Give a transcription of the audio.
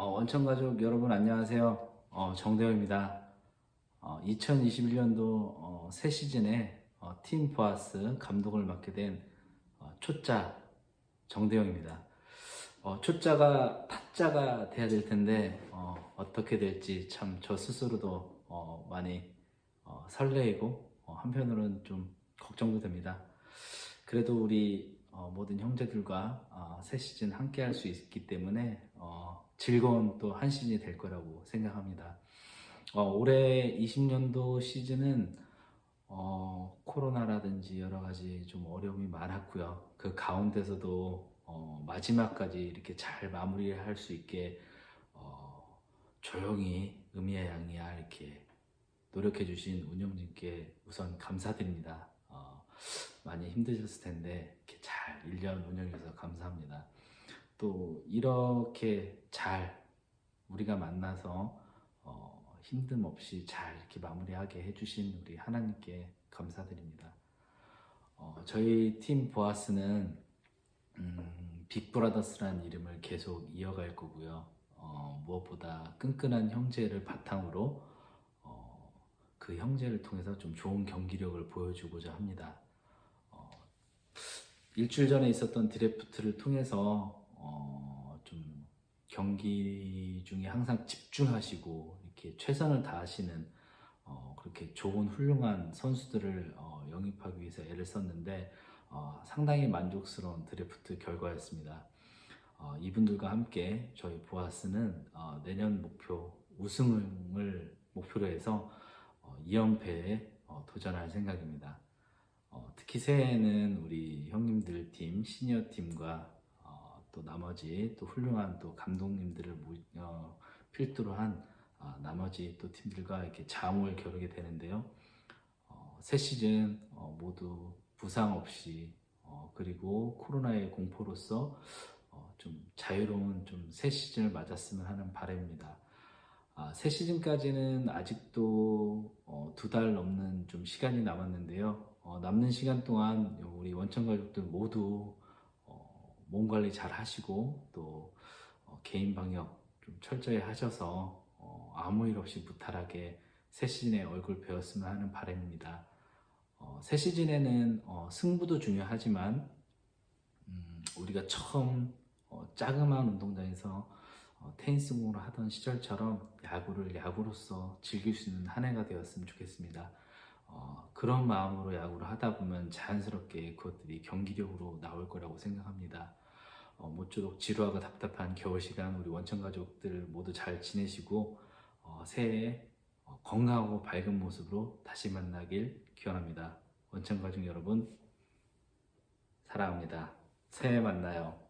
어, 원천 가족 여러분 안녕하세요. 어, 정대호입니다. 어, 2021년도 어, 새 시즌에 어, 팀 보아스 감독을 맡게 된 어, 초짜 정대영입니다. 어, 초짜가 타짜가 돼야 될 텐데 어, 떻게 될지 참 저 스스로도 어, 많이 어, 설레이고 어, 한편으로는 좀 걱정도 됩니다. 그래도 우리 어, 모든 형제들과 어, 새 시즌 함께 할 수 있기 때문에 어, 즐거운 또 한 시즌이 될 거라고 생각합니다. 어, 올해 20년도 시즌은 어, 코로나라든지 여러 가지 좀 어려움이 많았고요. 그 가운데서도 어, 마지막까지 이렇게 잘 마무리할 수 있게 어, 조용히 의미야 양이야 이렇게 노력해 주신 운영진께 우선 감사드립니다. 어, 많이 힘드셨을 텐데 이렇게 잘 1년 운영해서 감사합니다. 또 이렇게 잘 우리가 만나서 어, 힘듦 없이 잘 이렇게 마무리하게 해주신 우리 하나님께 감사드립니다. 어, 저희 팀 보아스는 음, 빅브라더스라는 이름을 계속 이어갈 거고요. 어, 무엇보다 끈끈한 형제를 바탕으로 어, 그 형제를 통해서 좀 좋은 경기력을 보여주고자 합니다. 어, 일주일 전에 있었던 드래프트를 통해서 경기 중에 항상 집중하시고 이렇게 최선을 다하시는 어, 그렇게 좋은 훌륭한 선수들을 어, 영입하기 위해서 애를 썼는데 어, 상당히 만족스러운 드래프트 결과였습니다. 어, 이분들과 함께 저희 보아스는 어, 내년 목표 우승을 목표로 해서 어, 2연패에 어, 도전할 생각입니다. 어, 특히 새해에는 우리 형님들 팀, 시니어 팀과 어, 또 나머지 또 훌륭한 또 감독님들을 모, 어, 필두로 한 아, 나머지 또 팀들과 이렇게 자웅을 겨루게 되는데요. 어, 새 시즌 어, 모두 부상 없이 어, 그리고 코로나의 공포로서 어, 좀 자유로운 좀 새 시즌을 맞았으면 하는 바람입니다. 아, 새 시즌까지는 아직도 어, 두달 넘는 좀 시간이 남았는데요. 어, 남는 시간 동안 우리 원천 가족들 모두 어, 몸 관리 잘 하시고 또 어, 개인 방역 좀 철저히 하셔서 어, 아무 일 없이 무탈하게 새 시즌에 얼굴 배웠으면 하는 바람입니다. 어, 새 시즌에는 어, 승부도 중요하지만 음, 우리가 처음 어, 자그마한 운동장에서 어, 테니스 공을 하던 시절처럼 야구를 야구로서 즐길 수 있는 한 해가 되었으면 좋겠습니다. 어, 그런 마음으로 야구를 하다 보면 자연스럽게 그것들이 경기력으로 나올 거라고 생각합니다. 어, 모쪼록 지루하고 답답한 겨울 시간 우리 원천 가족들 모두 잘 지내시고 어, 새해 어, 건강하고 밝은 모습으로 다시 만나길 기원합니다. 원천 가족 여러분 사랑합니다. 새해 만나요.